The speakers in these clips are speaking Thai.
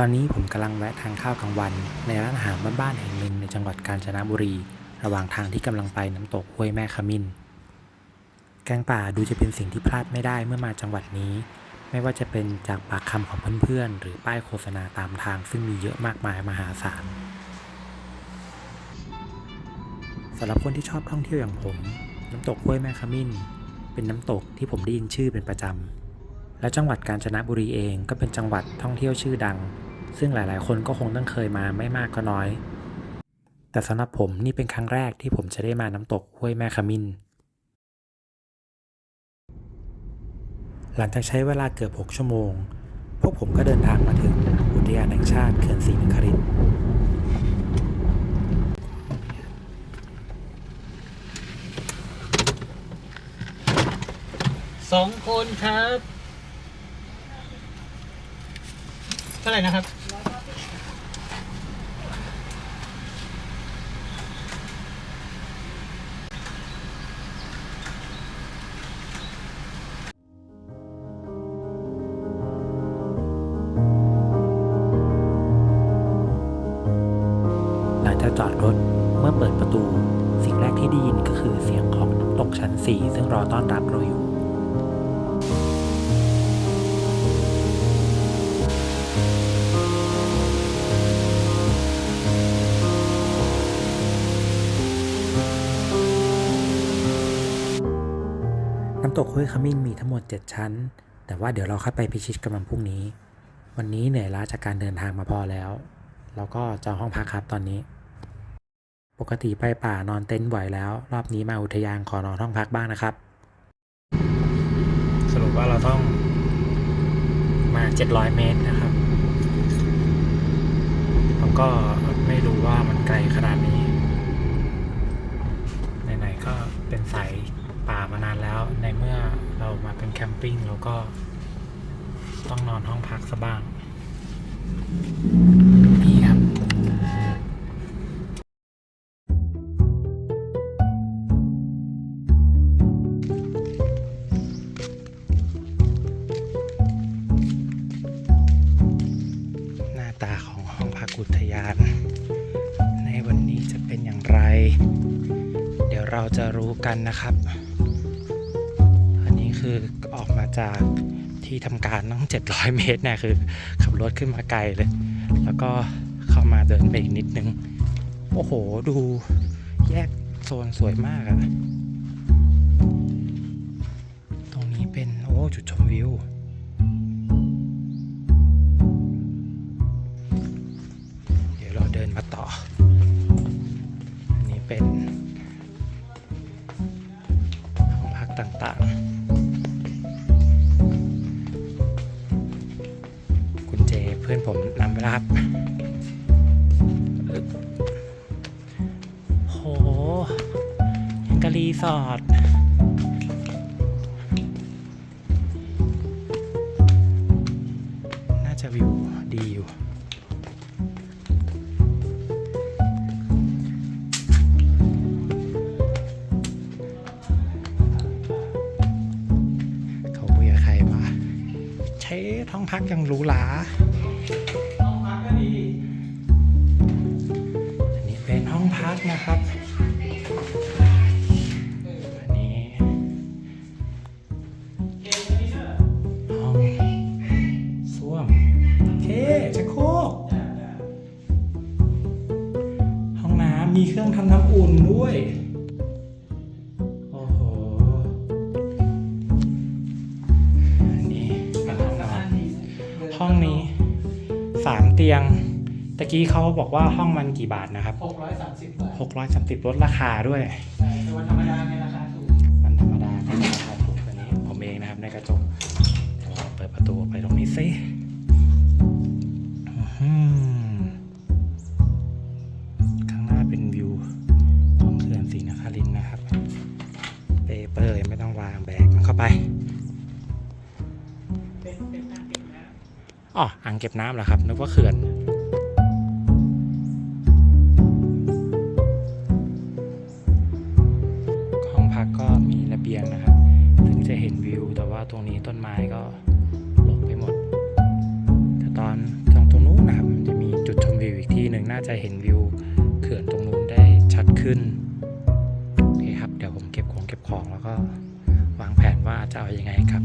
ตอนนี้ผมกำลังแวะทานข้าวกลางวัน ในร้านอาหารบ้านๆแห่งหนึ่งในจังหวัดกาญจนบุรี ระหว่างทางที่กำลังไปน้ำตกห้วยแม่ขมิ้นแกงป่าดูจะเป็นสิ่งที่พลาดไม่ได้เมื่อมาจังหวัดนี้ ไม่ว่าจะเป็นจากปากคำของเพื่อนๆ หรือป้ายโฆษณาตามทางซึ่งมีเยอะมากมายมหาศาลสำหรับคนที่ชอบท่องเที่ยวอย่างผม น้ำตกห้วยแม่ขมิ้น เป็นน้ำตกที่ผมได้ยินชื่อเป็นประจำและจังหวัดกาญจนบุรีเองก็เป็นจังหวัดท่องเที่ยวชื่อดัง ซึ่งหลายๆ คนก็คงต้องเคยมาไม่มากก็น้อย แต่สำหรับผมนี่เป็นครั้งแรกที่ผมจะได้มาน้ำตกห้วยแม่ขมิ้น หลังจากใช้เวลาเกือบ 6 ชั่วโมง พวกผมก็เดินทางมาถึงอุทยานแห่งชาติเขื่อนศรีนครินทร์สองคนครับ เท่าไหร่นะครับ ประตู สิ่งแรกที่ได้ยินก็คือเสียงของน้ำตกชั้น 4 ซึ่งรอต้อนรับเราอยู่น้ำตกห้วยขมิ้นมีทั้งหมด 7 ชั้น แต่ว่าเดี๋ยวเราค่อยไปพิชิตกันวันพรุ่งนี้ วันนี้เหนื่อยล้าจากการเดินทางมาพอแล้ว เราก็จองห้องพักครับตอนนี้ ปกติไปป่านอนเต็นท์บ่อยแล้ว รอบนี้มาอุทยานขอนอนห้องพักบ้างนะครับ สรุปว่าเราต้องมา 700 เมตรนะครับ แล้วก็ไม่รู้ว่ามันไกลขนาดนี้ ไหนๆก็เป็นสายป่ามานานแล้ว ในเมื่อเรามาเป็นแคมปิ้งเราก็ต้องนอนห้องพักซะบ้าง เราจะรู้กันนะครับ อันนี้คือออกมาจากที่ทำการต้อง 700 เมตรเนี่ยคือ ขับรถขึ้นมาไกลเลย แล้วก็เข้ามาเดินไปอีกนิดนึง โอ้โห ดูแยกโซนสวยมากอะตรงนี้เป็น โอ้ จุดชมวิวเดี๋ยวเราเดินมาต่อ อันนี้เป็น ต่างๆ คุณเจเพื่อนผมนำไปแล้วครับอึ๊บโหยังกะรีสอร์ทน่าจะวิวดีอยู่ พักยังหรูหราห้องพักก็ดีอันนี้เป็นห้องพักนะครับอันนี้ห้องส้วมโอเคชักโครกห้องน้ำมีเครื่องทำน้ำอุ่นด้วย 3 เตียง ตะกี้เขาบอกว่าห้องมันกี่บาทนะครับ 630บาท630ลดราคาด้วยในวันธรรมดาในราคาถูกมันธรรมดาในราคาถูกกว่นี้ผมเองนะครับในกระจกเดี๋ยวเราเปิดประตูไปตรงนี้ซิ อ๋ออ่างเก็บน้ำเหรอครับนึกว่าเขื่อนห้องพักก็มีระเบียงนะครับ ถึงจะเห็นวิว แต่ว่าตรงนี้ต้นไม้ก็หลบไปหมด แต่ตอนตรงตรงนู้นนะจะมีจุดชมวิวอีกที่หนึ่งน่าจะเห็นวิวเขื่อนตรงนู้นได้ชัดขึ้นโอเคครับ เดี๋ยวผมเก็บของเก็บของแล้วก็วางแผนว่าจะเอาอยัางไงครับ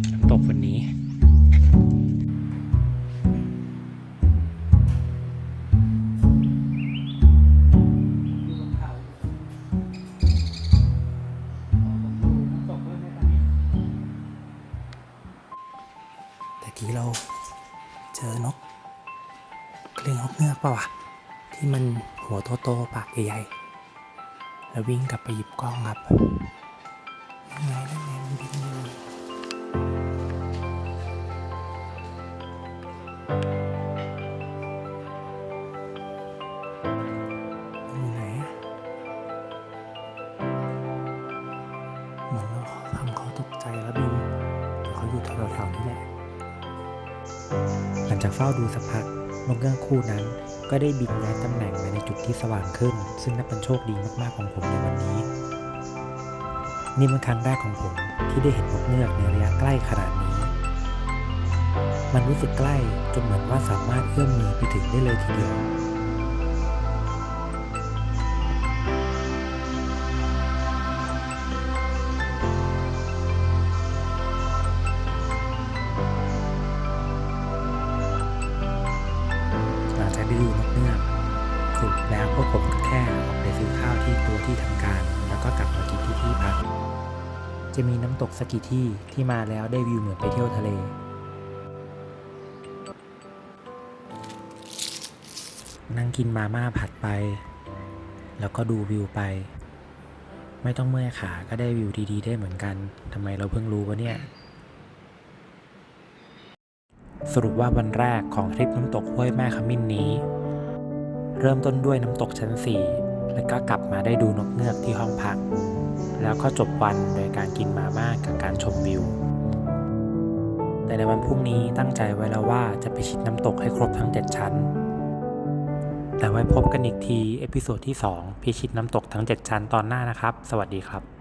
แต่กี้เราเจอนกเลี้ยงนกเงือกปะวะที่มันหัวโตๆปากใหญ่ๆแล้ววิ่งกลับไปหยิบกล้องครับยังไงนั่นไงมันบินอยู่ดูไหนอะเหมือนเราทำเขาตกใจแล้วบินเดี๋ยวเขาอยู่แถวๆนี้แหละ หลังจากเฝ้าดูสักพักนกเงือกคู่นั้น ก็ได้บินย้ายตำแหน่งไปในจุดที่สว่างขึ้น ซึ่งนับเป็นโชคดีมากๆของผมในวันนี้ นี่เป็นครั้งแรกของผมที่ได้เห็นนกเงือกในระยะใกล้ขนาดนี้ มันรู้สึกใกล้จนเหมือนว่าสามารถเอื้อมมือไปถึงได้เลยทีเดียว ตกสักกี่ที่ที่มาแล้วได้วิวเหมือนไปเที่ยวทะเล นั่งกินมาม่าผัดไป แล้วก็ดูวิวไป ไม่ต้องเมื่อยขาก็ได้วิวดีๆ ได้เหมือนกันทำไมเราเพิ่งรู้วะเนี่ย สรุปว่าวันแรกของทริปน้ำตกห้วยแม่ขมิ้นนี้ เริ่มต้นด้วยน้ำตกชั้น 4 แล้วก็กลับมาได้ดูนกเงือกที่ห้องพัก แล้วก็จบวันโดยการกินมาม่ากับการชมวิว แต่ในวันพรุ่งนี้ตั้งใจไว้แล้วว่าจะไปชิดน้ำตกให้ครบทั้ง 7 ชั้น แต่ไว้พบกันอีกที เอพิโซดที่ 2 พิชิตน้ำตกทั้ง 7 ชั้นตอนหน้านะครับ สวัสดีครับ